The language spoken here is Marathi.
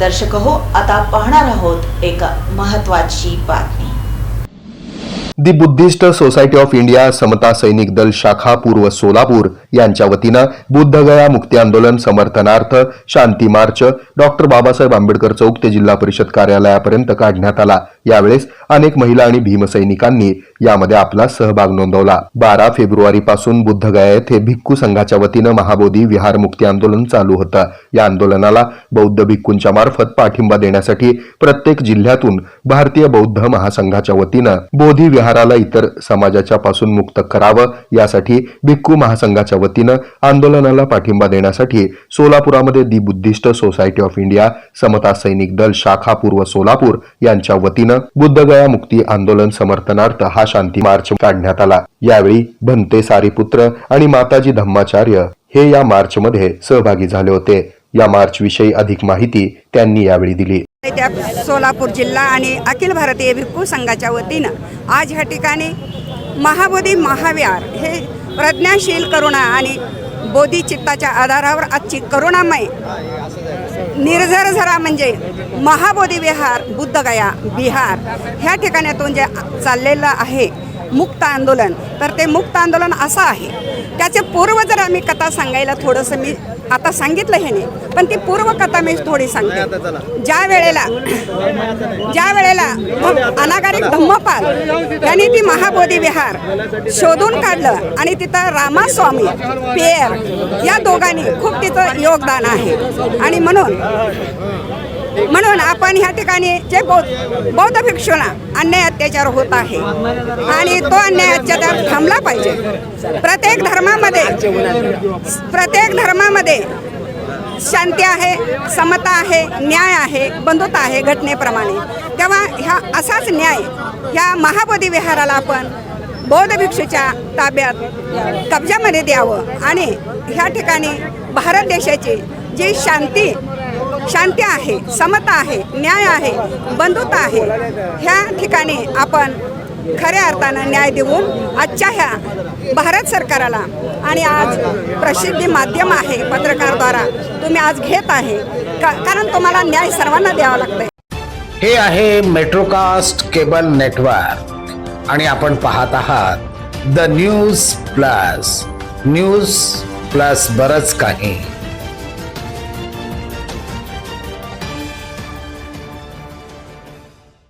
दर्शक हो आता पाहणार आहोत एक महत्वाची बातमी. The Buddhist Society of India Samata Sainik Dal शाखा पूर्व सोलापूर यांच्या वतीनं बुद्धगया मुक्ती आंदोलन समर्थनार्थ शांती मार्च डॉक्टर बाबासाहेब आंबेडकर चौक ते जिल्हा परिषद कार्यालयापर्यंत काढण्यात आला. यावेळेस अनेक महिला आणि भीमसैनिकांनी यामध्ये आपला सहभाग नोंदवला. बारा फेब्रुवारी पासून बुद्धगया येथे भिक्खू संघाच्या वतीनं महाबोधी विहार मुक्ती आंदोलन चालू होतं. या आंदोलनाला बौद्ध भिक्खूंच्या मार्फत पाठिंबा देण्यासाठी प्रत्येक जिल्ह्यातून भारतीय बौद्ध महासंघाच्या वतीनं बोधी विहाराला इतर समाजाच्या पासून मुक्त करावं यासाठी भिक्खू महासंघाच्या वतीनं आंदोलनाला पाठिंबा देण्यासाठी सोलापुरामध्ये दि Buddhist society of India Samata Sainik दल शाखा पूर्व सोलापूर यांच्या वतीनं बुद्धगया मुक्ती आंदोलन समर्थनार्थ हा शांती मार्च काढण्यात आला. यावेळी भंते सारीपुत्र आणि माताजी धम्माचार्य हे या मार्चमध्ये सहभागी झाले होते. या मार्च विषयी अधिक माहिती त्यांनी यावेळी दिली. त्या सोलापूर जिल्हा आणि अखिल भारतीय भिक्खू संघाच्या वतीनं आज ह्या ठिकाणी महाबोधी महाविहार हे प्रज्ञाशील करुणा आणि बोधी चित्ताच्या आधारावर आजची करुणामय निर्झर झरा म्हणजे महाबोधी विहार बुद्धगया बिहार. ह्या ठिकाणातून जे चाललेलं आहे मुक्त आंदोलन. तर ते मुक्त आंदोलन असं आहे. त्याचे पूर्व जर आम्ही कथा सांगायला थोडंसं मी आता सांगितलं ह्याने पण ती पूर्वकथा मी थोडी सांगते. ज्या वेळेला ज्या वेळेला अनागारिक धम्मपाल यांनी ती महाबोधी विहार शोधून काढलं आणि तिथं रामास्वामी पेयर या दोघांनी खूप तिथं योगदान आहे. आणि म्हणून म्हणून आपण ह्या ठिकाणी जे बौद्ध बौद्ध भिक्षूंना अन्याय अत्याचार होत आहे आणि तो अन्याय अत्याचार थांबला पाहिजे. प्रत्येक धर्मामध्ये प्रत्येक धर्मामध्ये शांती आहे समता आहे न्याय आहे बंधुता आहे घटनेप्रमाणे. तेव्हा ह्या असाच न्याय ह्या महाबोधी विहाराला आपण बौद्ध भिक्षूच्या ताब्यात कब्जामध्ये द्यावं. आणि ह्या ठिकाणी भारत देशाची जी शांती शांती आहे समता आहे न्याय आहे बंधुता आहे. ह्या ठिकाणी आपण खऱ्या अर्थानं न्याय देऊन आजच्या ह्या भारत सरकाराला आणि आज प्रसिद्धी माध्यम आहे पत्रकारद्वारा तुम्ही आज घेत आहे. का कारण तुम्हाला न्याय सर्वांना द्यावा लागतोय. हे आहे मेट्रोकास्ट केबल नेटवर्क आणि आपण पाहत आहात the News Plus News Plus बरंच काही.